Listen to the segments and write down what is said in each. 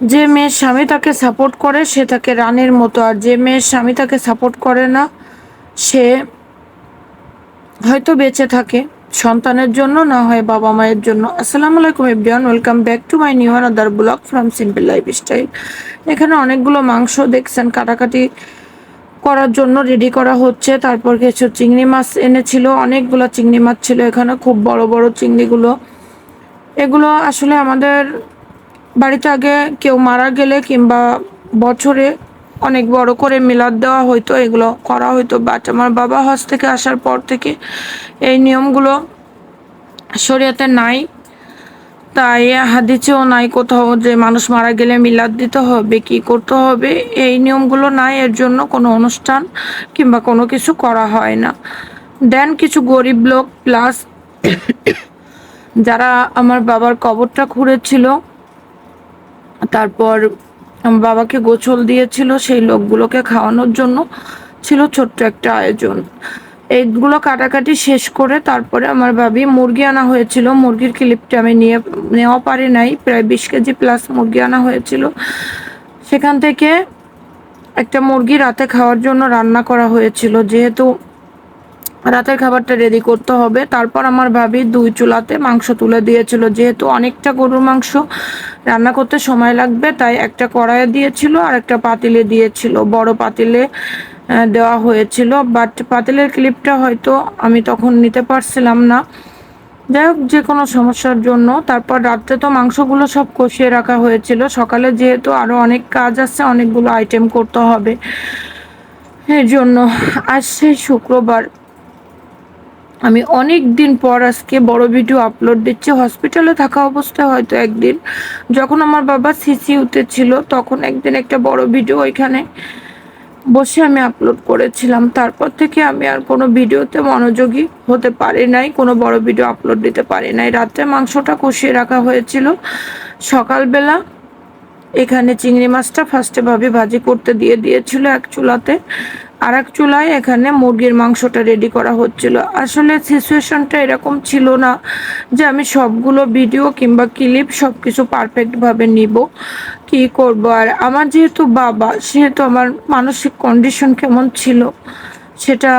যে মেয়ের স্বামী তাকে সাপোর্ট করে, সে তাকে রানীর মতো। আর যে মেয়ের স্বামী তাকে সাপোর্ট করে না, সে হয়তো বেঁচে থাকে সন্তানের জন্য, না হয় বাবা মায়ের জন্য। আসসালামু আলাইকুম everyone welcome back to my new other blog from simple lifestyle এখানে অনেকগুলো মাংস দেখছেন, কাটাকাটি করার জন্য রেডি করা হচ্ছে। তারপর কিছু চিংড়ি মাছ এনেছিল, অনেকগুলো চিংড়ি মাছ ছিল এখানে, খুব বড় বড় চিংড়িগুলো। এগুলো আসলে আমাদের বাড়িতে আগে কেউ মারা গেলে কিংবা বছরে অনেক বড় করে মিলাদ দেওয়া হইতো, এগুলো করা হইতো। বাট আমার বাবা হজ থেকে আসার পর থেকে এই নিয়মগুলো শরীয়তে নাই। তাই হাদিসেও নাই কোথাও যে মানুষ মারা গেলে মিলাদ দিতে হবে, কি করতে হবে। এই নিয়মগুলো নাই, এর জন্য কোনো অনুষ্ঠান কিংবা কোনো কিছু করা হয় না। দেন কিছু গরিব লোক প্লাস যারা আমার বাবার কবরটা খুঁড়েছিল তারপর বাবাকে গোছল দিয়েছিল সেই লোকগুলোকে খাওয়ানোর জন্য। ছিল ছোট্ট একটা আয়োজন। এইগুলো কাটাকাটি শেষ করে তারপরে আমার ভাবি মুরগি আনা হয়েছিল। মুরগির ক্লিপটা আমি নিয়ে, নেওয়া পারি নাই। প্রায় বিশ কেজি প্লাস মুরগি আনা হয়েছিল। সেখান থেকে একটা মুরগি রাতে খাওয়ার জন্য রান্না করা হয়েছিল। যেহেতু রাতের খাবারটা রেডি করতে হবে। তারপর আমার ভাবি দুই চুলাতে মাংস তুলে দিয়েছিল। যেহেতু অনেকটা গরুর মাংস রান্না করতে সময় লাগবে, তাই একটা কড়াইয়ে দিয়েছিল আর একটা পাতিলে দিয়েছিল। বড় পাতিলে দেওয়া হয়েছিল। বাট পাতিলের ক্লিপটা হয়তো আমি তখন নিতে পারছিলাম না। যাই হোক, যে কোনো সমস্যার জন্য। তারপর রাত্রে তো মাংসগুলো সব কষিয়ে রাখা হয়েছিল। সকালে যেহেতু আরও অনেক কাজ আছে, অনেকগুলো আইটেম করতে হবে। এর জন্য আজ সেই শুক্রবার আমি অনেক দিন পর আজকে বড় ভিডিও আপলোড দিচ্ছি। হসপিটালে থাকা অবস্থায় হয়তো একদিন, যখন আমার বাবা সিসিউতে ছিল, তখন একদিন একটা বড় ভিডিও ওইখানে বসে আমি আপলোড করেছিলাম। তারপর থেকে আমি আর কোনো ভিডিওতে মনোযোগী হতে পারি নাই, কোনো বড় ভিডিও আপলোড দিতে পারি নাই। রাত্রে মাংসটা কষিয়ে রাখা হয়েছিল। সকালবেলা এখানে চিংড়ি মাছটা ফার্স্টে ভাবে ভাজি করতে দিয়ে দিয়েছিল এক চুলাতে। আর এক চুলায় এখানে মুরগির মাংসটা রেডি করা হচ্ছিল। আসলে সিচুয়েশনটা এরকম ছিল না যে আমি সবগুলো ভিডিও কিংবা ক্লিপ সব কিছু পারফেক্টভাবে নিব, কি করব? আর আমার যেহেতু বাবা, সেহেতু আমার মানসিক কন্ডিশন কেমন ছিল সেটা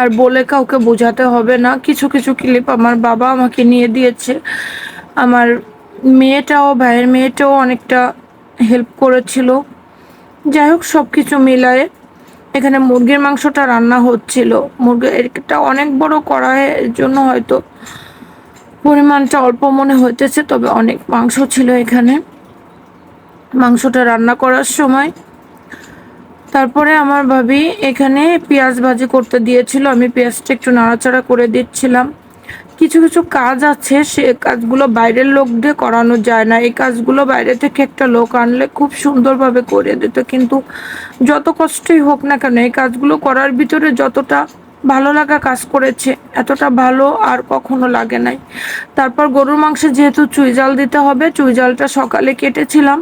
আর বলে কাউকে বোঝাতে হবে না। কিছু কিছু ক্লিপ আমার বাবা আমাকে নিয়ে দিয়েছে। আমার মেয়েটাও, ভাইয়ের মেয়েটাও অনেকটা হেল্প করেছিল। যাই হোক সব কিছু মিলায়ে এখানে মুরগির মাংসটা রান্না হচ্ছিল। মুরগি এটা অনেক বড় কড়াইয়ের জন্য হয়তো পরিমাণটা অল্প মনে হইতেছে, তবে অনেক মাংস ছিল এখানে। মাংসটা রান্না করার সময় তারপরে আমার ভাবি এখানে পেঁয়াজ ভাজি করতে দিয়েছিল। আমি পেঁয়াজটা একটু নাড়াচাড়া করে দিচ্ছিলাম। কিছু কিছু কাজ আছে, সে কাজগুলো বাইরের লোক দিয়ে করানো যায় না। এই কাজগুলো বাইরে থেকে একটা লোক আনলে খুব সুন্দরভাবে করে দিত। কিন্তু যত কষ্টই হোক না কেন, এই কাজগুলো করার ভিতরে যতটা ভালো লাগা কাজ করেছে, এতটা ভালো আর কখনো লাগে নাই। তারপর গরুর মাংসে যেহেতু চুই জাল দিতে হবে চুই জালটা সকালে কেটেছিলাম।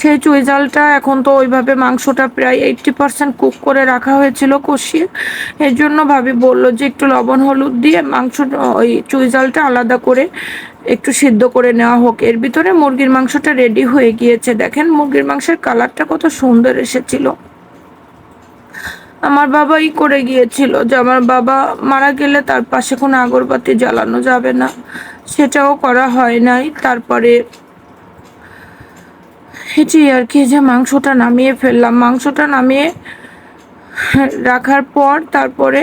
সেই চুই জালটা এখন তো ওইভাবে মাংসটা প্রায় এইটটি পার্সেন্ট কুক করে রাখা হয়েছিল কষিয়ে। এর জন্য ভাবি বলল যে একটু লবণ হলুদ দিয়ে মাংস, ওই চুই জালটা আলাদা করে একটু সিদ্ধ করে নেওয়া হোক। এর ভিতরে মুরগির মাংসটা রেডি হয়ে গিয়েছে। দেখেন মুরগির মাংসের কালারটা কত সুন্দর এসেছিল। আমার বাবাই করে গিয়েছিল যে আমার বাবা মারা গেলে তার পাশে কোনো আগরবাতি জ্বালানো যাবে না। সেটাও করা হয় নাই। তারপরে এটি আর কি, যে মাংসটা নামিয়ে ফেললাম। মাংসটা নামিয়ে রাখার পর তারপরে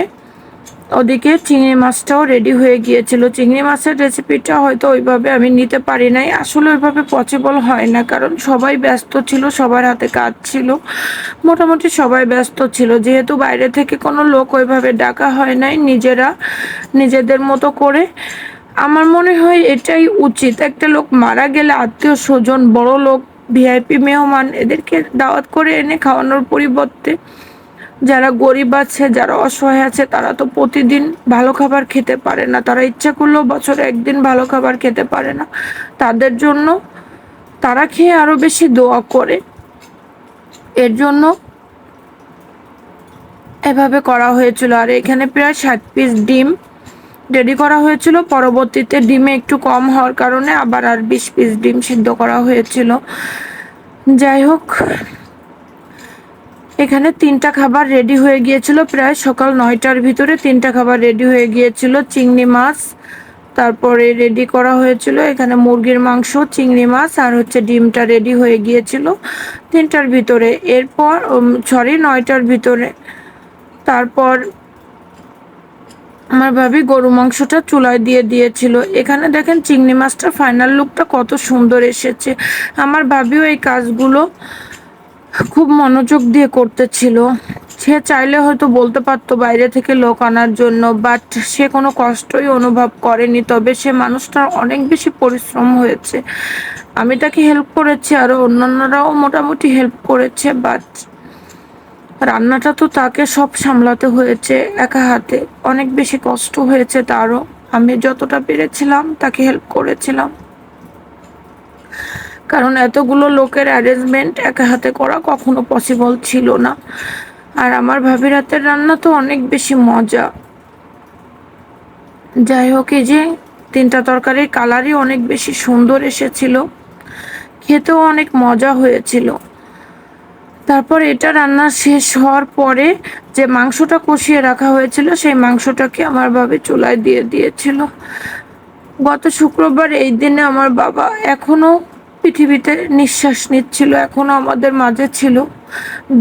ওদিকে চিংড়ি মাছটাও রেডি হয়ে গিয়েছিল। চিংড়ি মাছের রেসিপিটা হয়তো ওইভাবে আমি নিতে পারি নাই। আসলে ওইভাবে পসিবল হয় না, কারণ সবাই ব্যস্ত ছিল, সবার হাতে কাজ ছিল। মোটামুটি সবাই ব্যস্ত ছিল। যেহেতু বাইরে থেকে কোনো লোক ওইভাবে ডাকা হয় নাই, নিজেরা নিজেদের মতো করে। আমার মনে হয় এটাই উচিত। একটা লোক মারা গেলে আত্মীয় স্বজন বড় লোক ভিআইপি মেহমান এদেরকে দাওয়াত করে এনে খাওয়ানোর পরিবর্তে যারা গরিব আছে, যারা অসহায় আছে, তারা তো প্রতিদিন ভালো খাবার খেতে পারে না। তারা ইচ্ছা করলেও বছরে একদিন ভালো খাবার খেতে পারে না। তাদের জন্য তারা খেয়ে আরও বেশি দোয়া করে। এর জন্য এভাবে করা হয়েছিল। আর এখানে প্রায় সাত পিস ডিম রেডি করা হয়েছিল। পরবর্তীতে ডিমে একটু কম হওয়ার কারণে আবার আর বিশ পিস ডিম সিদ্ধ করা হয়েছিল। যাই হোক, এখানে তিনটা খাবার রেডি হয়ে গিয়েছিল। প্রায় সকাল নয়টার ভিতরে তিনটা খাবার রেডি হয়ে গিয়েছিল। চিংড়ি মাছ, তারপরে রেডি করা হয়েছিল। এখানে মুরগির মাংস, চিংড়ি মাছ আর হচ্ছে ডিমটা রেডি হয়ে গিয়েছিল। তিনটার ভিতরে এরপর সরি নয়টার ভিতরে। তারপর আমার ভাবি গরু মাংসটা চুলায় দিয়ে দিয়েছিল। এখানে দেখেন চিংড়ি মাছটা ফাইনাল লুকটা কত সুন্দর এসেছে। আমার ভাবিও এই কাজগুলো খুব মনোযোগ দিয়ে করতেছিল। সে চাইলে হয়তো বলতে পারতো বাইরে থেকে লোক আনার জন্য বাট সে কোনো কষ্টই অনুভব করেনি। তবে সে মানুষটার অনেক বেশি পরিশ্রম হয়েছে। আমি তাকে হেল্প করেছি আরও অন্যান্যরাও মোটামুটি হেল্প করেছে বাট রান্নাটা তো তাকে সব সামলাতে হয়েছে একা হাতে। অনেক বেশি কষ্ট হয়েছে তারও। আমি যতটা পেরেছিলাম তাকে হেল্প করেছিলাম। কারণ এতগুলো লোকের অ্যারেঞ্জমেন্ট একা হাতে করা কখনো পসিবল ছিল না। আর আমার ভাবির হাতের রান্না তো অনেক বেশি মজা। যাই হোক, এই যে তিনটা তরকারির কালারই অনেক বেশি সুন্দর এসেছিল। খেতেও অনেক মজা হয়েছিল। তারপর এটা রান্না শেষ হওয়ার পরে যে মাংসটা কষিয়ে রাখা হয়েছিল, সেই মাংসটাকে আমার ভাবে চুলায় দিয়ে দিয়েছিল। গত শুক্রবার এই দিনে আমার বাবা এখনও পৃথিবীতে নিঃশ্বাস নিচ্ছিল, এখনও আমাদের মাঝে ছিল।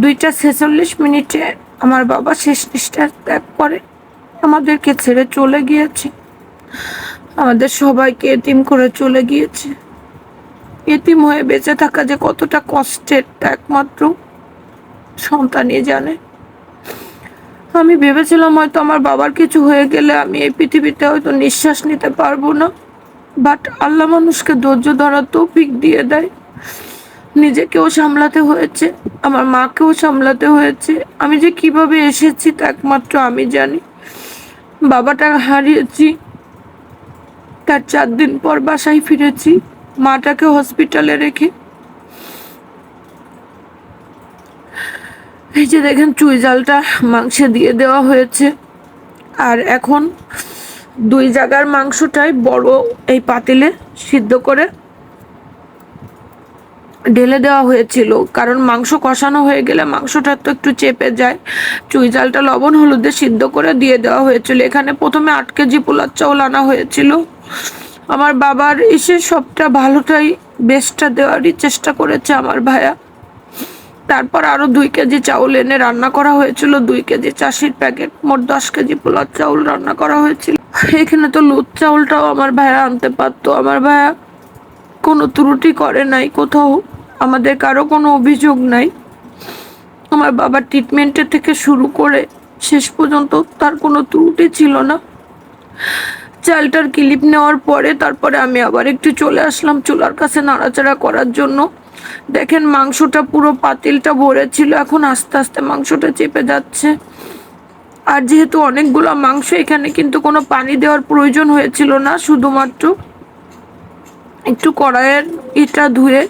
দুইটা ছেচল্লিশ মিনিটে আমার বাবা শেষ নিঃশ্বাস ত্যাগ করে আমাদেরকে ছেড়ে চলে গিয়েছে। আমাদের সবাইকে এতিম করে চলে গিয়েছে। এতিম হয়ে বেঁচে থাকা যে কতটা কষ্টের একমাত্র সন্তানই জানে। আমি ভেবেছিলাম হয়তো আমার বাবার কিছু হয়ে গেলে আমি এই পৃথিবীতে হয়তো নিঃশ্বাস নিতে পারব না। বাট আল্লাহ মানুষকে ধৈর্য ধরার তৌফিক দিয়ে দেয়। নিজেকেও সামলাতে হয়েছে, আমার মাকেও সামলাতে হয়েছে। আমি যে কীভাবে এসেছি তা একমাত্র আমি জানি। বাবাটা হারিয়েছি, তার চার দিন পর বাসায় ফিরেছি। মাটাকে হসপিটালে রেখে এই যে দেখেন, চুই জালটা মাংসে দিয়ে দেওয়া হয়েছে। আর এখন দুই জায়গার মাংসটাই বড় এই পাতিলে সিদ্ধ করে ঢেলে দেওয়া হয়েছিল। কারণ মাংস কষানো হয়ে গেলে মাংসটা তো একটু চেপে যায়। চুই জালটা লবণ হলুদে সিদ্ধ করে দিয়ে দেওয়া হয়েছিল। এখানে প্রথমে আট কেজি পোলার চাউল আনা হয়েছিল। আমার বাবার এসে সবটা ভালোটাই বেস্টটা দেওয়ারই চেষ্টা করেছে আমার ভাইয়া। তারপর আরও দুই কেজি চাউল এনে রান্না করা হয়েছিল। দুই কেজি চাষির প্যাকেট, মোট দশ কেজি পোলার চাউল রান্না করা হয়েছিল। এখানে তো লুদ চাউলটাও আমার ভাইয়া আনতে পারতো। আমার ভাইয়া কোনো ত্রুটি করে নাই কোথাও। আমাদের কারও কোনো অভিযোগ নাই। আমার বাবার ট্রিটমেন্টের থেকে শুরু করে শেষ পর্যন্ত তার কোনো ত্রুটি ছিল না। চালটার ক্লিপ নেওয়ার পরে তারপরে আমি আবার একটু চলে আসলাম চুলার কাছে নাড়াচাড়া করার জন্য। দেখেন মাংসটা পুরো পাতিলটা ভরে ছিল এখন আস্তে আস্তে মাংসটা চেপে যাচ্ছে। আর যেহেতু অনেকগুলো মাংস, এখানে কিন্তু কোনো পানি দেওয়ার প্রয়োজন হয়েছিল না, শুধুমাত্র একটু কড়াইয়ের ইটা ধুয়ে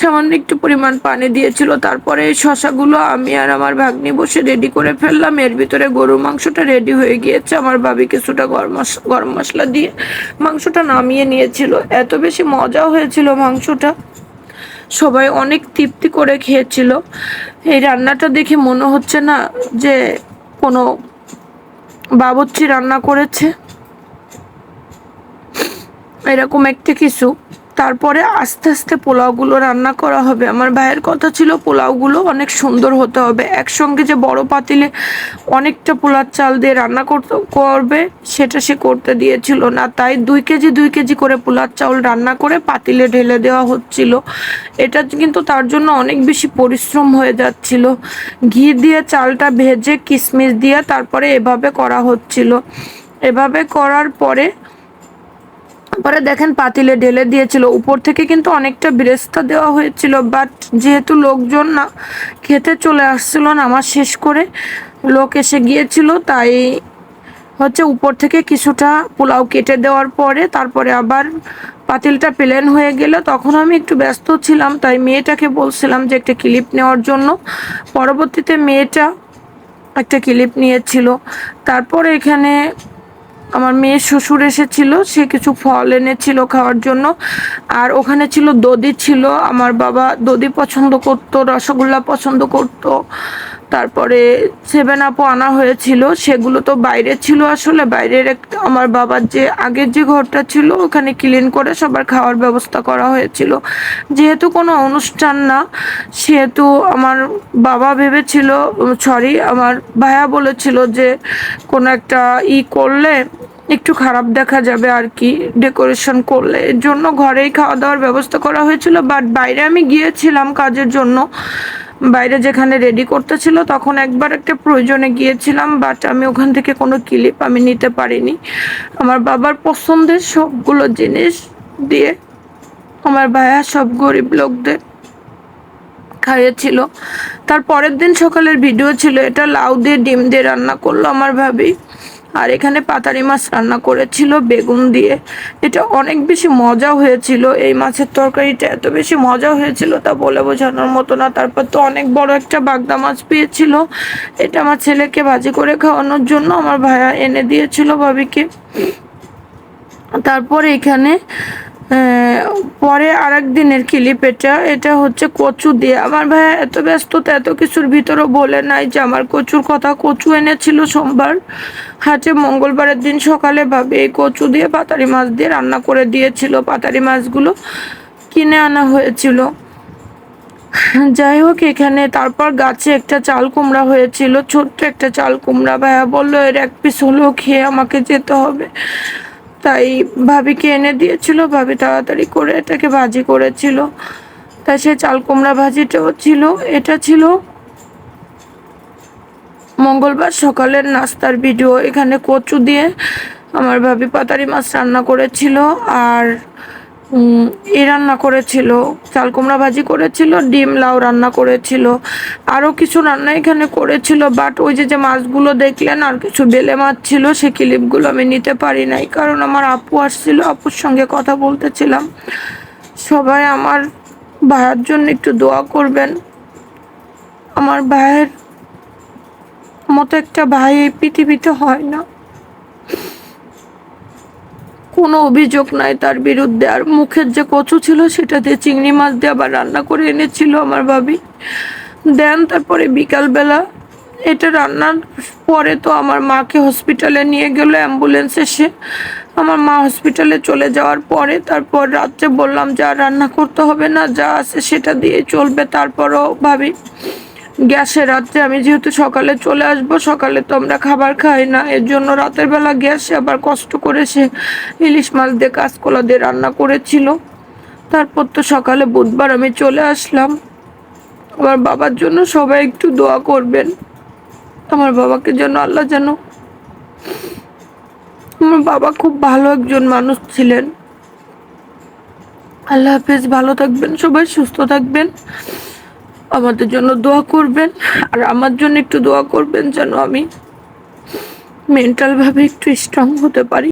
সামান্য একটু পরিমাণ পানি দিয়েছিল। তারপরে এই শশাগুলো আমি আর আমার ভাগ্নি বসে রেডি করে ফেললাম। এর ভিতরে গরুর মাংসটা রেডি হয়ে গিয়েছে। আমার ভাবি কিছুটা গরম গরম মশলা দিয়ে মাংসটা নামিয়ে নিয়েছিল। এত বেশি মজা হয়েছিল মাংসটা। সবাই অনেক তৃপ্তি করে খেয়েছিল। এই রান্নাটা দেখে মনে হচ্ছে না যে কোনো বাবুচ্ছি রান্না করেছে। এরকম একটা কিছু। তারপরে আস্তে আস্তে পোলাওগুলো রান্না করা হবে। আমার ভাইয়ের কথা ছিল, পোলাওগুলো অনেক সুন্দর হতে হবে। একসঙ্গে যে বড় পাতিলে অনেকটা পোলার চাল দিয়ে রান্না করতে, করবে, সেটা সে করতে দিয়েছিল না। তাই দুই কেজি দুই কেজি করে পোলার চাউল রান্না করে পাতিলে ঢেলে দেওয়া হচ্ছিল। এটা কিন্তু তার জন্য অনেক বেশি পরিশ্রম হয়ে যাচ্ছিল। ঘি দিয়ে চালটা ভেজে কিশমিশ দিয়ে তারপরে এভাবে করা হচ্ছিল। এভাবে করার পরে পরে দেখেন পাতিলে ঢেলে দিয়েছিল। উপর থেকে কিন্তু অনেকটা বিরেস্তা দেওয়া হয়েছিল বাট যেহেতু লোকজন না, খেতে চলে আসছিল না, আমার শেষ করে লোক এসে গিয়েছিল, তাই হচ্ছে উপর থেকে কিছুটা পোলাও কেটে দেওয়ার পরে তারপরে আবার পাতিলটা প্লেন হয়ে গেল। তখন আমি একটু ব্যস্ত ছিলাম, তাই মেয়েটাকে বলছিলাম যে একটা ক্লিপ নেওয়ার জন্য। পরবর্তীতে মেয়েটা একটা ক্লিপ নিয়েছিল। তারপরে এখানে আমার মেয়ের শ্বশুর এসেছিল, সে কিছু ফল এনেছিল খাওয়ার জন্য। আর ওখানে ছিল দদি ছিল, আমার বাবা দদি পছন্দ করতো, রসগোল্লা পছন্দ করতো। তারপরে সেভেন আপও আনা হয়েছিল, সেগুলো তো বাইরে ছিল আসলে। বাইরের একটা আমার বাবার যে, আগের যে ঘরটা ছিল, ওখানে ক্লিন করে সবার খাওয়ার ব্যবস্থা করা হয়েছিল। যেহেতু কোনো অনুষ্ঠান না, সেহেতু আমার বাবা ভেবেছিল সরি আমার ভাইয়া বলেছিল যে, কোনো একটা ই করলে একটু খারাপ দেখা যাবে আর কি ডেকোরেশন করলে। এর জন্য ঘরেই খাওয়া দাওয়ার ব্যবস্থা করা হয়েছিল বাট বাইরে আমি গিয়েছিলাম কাজের জন্য। বাইরে যেখানে রেডি করতেছিল তখন একবার একটা প্রয়োজনে গিয়েছিলাম বাট আমি ওখান থেকে কোনো ক্লিপ আমি নিতে পারিনি। আমার বাবার পছন্দের সবগুলো জিনিস দিয়ে আমার ভাইয়া সব গরিব লোকদের খাইয়েছিল। তার পরের দিন সকালের ভিডিও ছিল, এটা লাউ দিয়ে ডিম দিয়ে রান্না করল আমার ভাবি। আর এখানে পাতারি মাছ রান্না করেছিল বেগুন দিয়ে। এটা অনেক বেশি মজা হয়েছিল। এই মাছের তরকারিটা এত বেশি মজা হয়েছিল তা বলে বোঝানোর মতো না। তারপর তো অনেক বড় একটা বাগদা মাছ পেয়েছিল। এটা আমার ছেলেকে ভাজি করে খাওয়ানোর জন্য আমার ভাইয়া এনে দিয়েছিল ভাবিকে। তারপর এখানে পরে আর এক দিনের ক্লিপ এটা এটা হচ্ছে কচু দিয়ে। আমার ভাইয়া এত ব্যস্ততা, এত কিছুর ভিতরও বলে নাই যে আমার কচুর কথা। কচু এনেছিল সোমবার হাটে মঙ্গলবারের দিন সকালে ভাবে, এই কচু দিয়ে পাতারি মাছ দিয়ে রান্না করে দিয়েছিল। পাতারি মাছগুলো কিনে আনা হয়েছিল। যাই হোক, এখানে তারপর গাছে একটা চাল কুমড়া হয়েছিল, ছোট্ট একটা চাল কুমড়া। ভাইয়া বলল, এর এক পিস হলেও খেয়ে আমাকে যেতে হবে। তাই ভাবিকে এনে দিয়েছিল, ভাবি তাড়াতাড়ি করে এটাকে ভাজি করেছিল। তাই সে চাল কুমড়া ভাজিটাও ছিল, এটা ছিল মঙ্গলবার সকালের নাস্তার ভিডিও এখানে কচু দিয়ে আমার ভাবি পাতারি মাছ রান্না করেছিল, আর এ রান্না করেছিল, চাল কুমড়া ভাজি করেছিল, ডিম লাউ রান্না করেছিল আরও কিছু রান্না এখানে করেছিল বাট ওই যে যে মাছগুলো দেখলেন আর কিছু বেলে মাছ ছিল, সে ক্লিপগুলো আমি নিতে পারি নাই, কারণ আমার আপু আসছিল, আপুর সঙ্গে কথা বলতেছিলাম। সবাই আমার ভাইয়ের জন্য একটু দোয়া করবেন। আমার ভাইয়ের মতো একটা ভাই এই পৃথিবীতে হয় না। কোনো অভিযোগ নাই তার বিরুদ্ধে। আর মুখের যে কচু ছিল সেটা দিয়ে চিংড়ি মাছ দিয়ে আবার রান্না করে এনেছিল আমার ভাবি। দেন তারপরে বিকালবেলা এটা রান্নার পরে তো আমার মাকে হসপিটালে নিয়ে গেল অ্যাম্বুলেন্স এসে। আমার মা হসপিটালে চলে যাওয়ার পরে তারপর রাত্রে বললাম, যা রান্না করতে হবে না, যা আছে সেটা দিয়ে চলবে। তারপরও ভাবি গ্যাসে রাত্রে আমি যেহেতু সকালে চলে আসব, সকালে তো আমরা খাবার খাই না, এর জন্য রাতের বেলা গ্যাসে আবার কষ্ট করে সে ইলিশ মাছ দিয়ে কাঁচকলা দিয়ে রান্না করেছিল। তারপর তো সকালে বুধবার আমি চলে আসলাম। আমার বাবার জন্য সবাই একটু দোয়া করবেন। আমার বাবাকে যেন আল্লাহ যেন আমার বাবা খুব ভালো একজন মানুষ ছিলেন। আল্লাহ হাফেজ, ভালো থাকবেন সবাই, সুস্থ থাকবেন। আমাদের জন্য দোয়া করবেন, আর আমার জন্য একটু দোয়া করবেন যেন আমি মেন্টালভাবে একটু স্ট্রং হতে পারি।